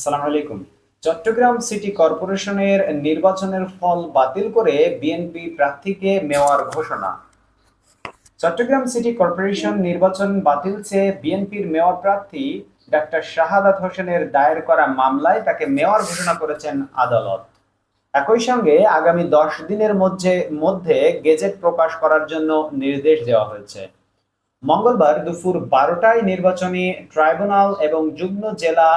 আসসালামু আলাইকুম। চট্টগ্রাম সিটি কর্পোরেশনের নির্বাচনের ফল বাতিল করে বিএনপি প্রার্থীকে মেয়র ঘোষণা। চট্টগ্রাম সিটি কর্পোরেশন নির্বাচন বাতিল চেয়ে বিএনপির মেয়র প্রার্থী ডাক্তার শাহাদাত হোসেনের দায়ের করা মামলায় তাকে মেয়র ঘোষণা করেছেন আদালত। একই সঙ্গে আগামী দশ দিনের মধ্যে মধ্যে গেজেট প্রকাশ করার জন্য নির্দেশ দেওয়া হয়েছে। মঙ্গলবার দুপুর বারোটায় নির্বাচনী ট্রাইব্যুনাল এবং যুগ্ম জেলা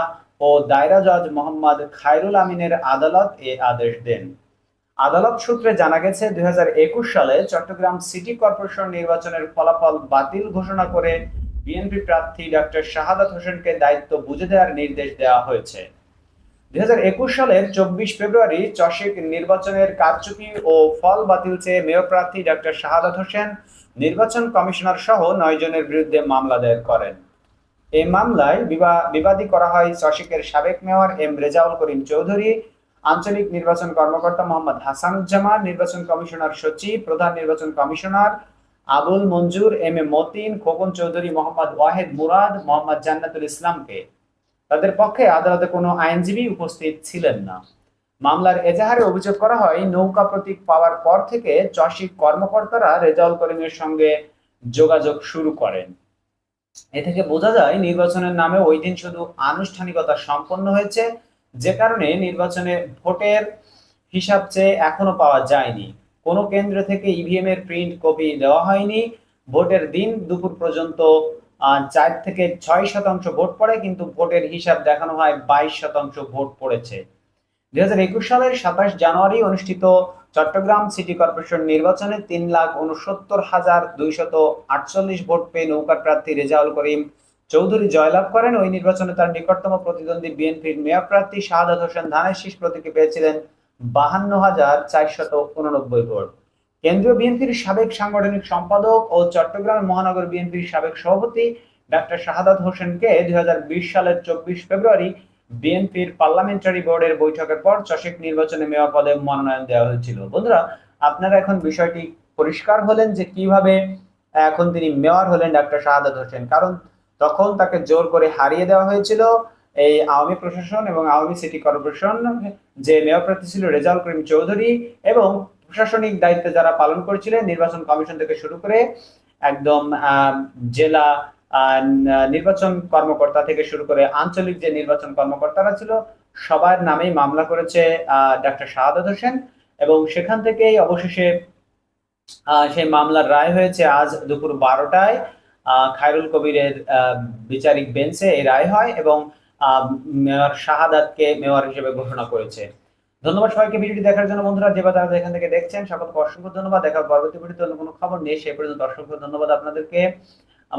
ও দায়রা জজ মোহাম্মদ খায়রুল আমিনের আদালত এ আদেশ দেন। আদালত সূত্রে জানা গেছে, দুই হাজার একুশ সালে চট্টগ্রাম সিটি কর্পোরেশন নির্বাচনের ফলাফল বাতিল ঘোষণা করে বিএনপি প্রার্থী ডক্টর শাহাদাত হোসেনকে দায়িত্ব বুঝে দেওয়ার নির্দেশ দেওয়া হয়েছে। দুই হাজার একুশ সালের চব্বিশ ফেব্রুয়ারি চশেক নির্বাচনের কারচুপি ও ফল বাতিল চেয়ে মেয়র প্রার্থী ডক্টর শাহাদাত হোসেন নির্বাচন কমিশনার সহ নয় জনের বিরুদ্ধে মামলা দায়ের করেন। এই মামলায় বিবা- বিবাদী করা হয় চশেকের সাবেক মেয়র এম রেজাউল করিম চৌধুরী, আঞ্চলিক নির্বাচন কর্মকর্তা মোহাম্মদ হাসানুজ্জামান নির্বাচন কমিশনার সচিব, প্রধান নির্বাচন commissioner Abul Manjur, M A Matin, Khokon Chowdhury, Mohammad Wahed Murad, Mohammad Jannatul ইসলামকে। তাদের পক্ষে আদালতে কোনো আইনজীবী উপস্থিত ছিলেন না। মামলার এজাহারে অভিযোগ করা হয়, নৌকা প্রতীক পাওয়ার পর থেকে চশিক কর্মকর্তারা রেজাউল করিমের সঙ্গে যোগাযোগ শুরু করেন। এ থেকে বোঝা যায় নির্বাচনের নামে ওই দিন শুধু আনুষ্ঠানিকতা সম্পন্ন হয়েছে, যে কারণে নির্বাচনে ভোটের হিসাব চেয়ে এখনও পাওয়া যায়নি। কোনো কেন্দ্র থেকে ইভিএম এর প্রিন্ট কপি দেওয়া হয়নি। ভোটের দিন দুপুর পর্যন্ত চার থেকে ছয় শতাংশ ভোট পড়ে, কিন্তু ভোটের হিসাব দেখানো হয় বাইশ শতাংশ ভোট পড়েছে। দুই হাজার একুশ সালের সাতাশ জানুয়ারি অনুষ্ঠিত চট্টগ্রাম সিটি কর্পোরেশন নির্বাচনে তিন লাখ উনসত্তর হাজার দুইশত আটচল্লিশ ভোট পেয়ে নৌকার প্রার্থী রেজাউল করিম চৌধুরী জয়লাভ করেন। ওই নির্বাচনে তার নিকটতম প্রতিদ্বন্দ্বী বিএনপির মেয়র প্রার্থী শাহাদাত হোসেন ধানের শীষ প্রতীকে পেয়েছিলেন বাহান্ন হাজার চারশত উননব্বই ভোট। কেন্দ্রীয় বিএনপির সাবেক সাংগঠনিক সম্পাদক ও চট্টগ্রাম মহানগর বিএনপির সাবেক সভাপতি ডাক্তার শাহাদাত হোসেনকে দুই হাজার বিশ সালের চব্বিশ ফেব্রুয়ারি বিএনপির পার্লামেন্টারি বোর্ডের বৈঠকের পর চশেক নির্বাচনে মেয়র পদে মনোনয়ন দেওয়া হয়েছিল। বন্ধুরা, আপনারা এখন বিষয়টি পরিষ্কার হলেন যে কীভাবে এখন তিনি মেয়র হলেন ডাক্তার শাহাদাত হোসেন। কারণ তখন তাকে জোর করে হারিয়ে দেওয়া হয়েছিল এই আওয়ামী প্রশাসন এবং আওয়ামী সিটি কর্পোরেশন, যে মেয়র প্রার্থী ছিল রেজাউল করিম চৌধুরী এবং প্রশাসনিক দায়িত্বে যারা পালন করেছিলেন, নির্বাচন কমিশন থেকে শুরু করে একদম জেলা নির্বাচন কর্মকর্তা থেকে শুরু করে আঞ্চলিক যে নির্বাচন কর্মকর্তারা ছিল, সবার নামেই মামলা করেছে ডাক্তার শাহাদাত হোসেন। এবং সেখান থেকেই অবশেষে সেই মামলার রায় হয়েছে আজ দুপুর বারোটায়। খায়রুল কবিরের বিচারিক বেঞ্চে এই রায় হয় এবং মেয়র শাহাদাতকে মেয়র হিসেবে ঘোষণা করেছে। ধন্যবাদ সবাইকে ভিডিওটি দেখার জন্য। বন্ধুরা, যে তারা এখান থেকে দেখছেন, সকলকে অসংখ্য ধন্যবাদ। দেখার পরবর্তী ভিডিওতে অন্য কোনো খবর নেই। সেই পর্যন্ত অসংখ্য ধন্যবাদ আপনাদেরকে।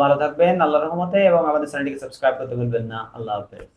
ভালো থাকবেন আল্লাহ রহমতে এবং আমাদের চ্যানেলটিকে সাবস্ক্রাইব করতে ভুলবেন না। আল্লাহ হাফেজ।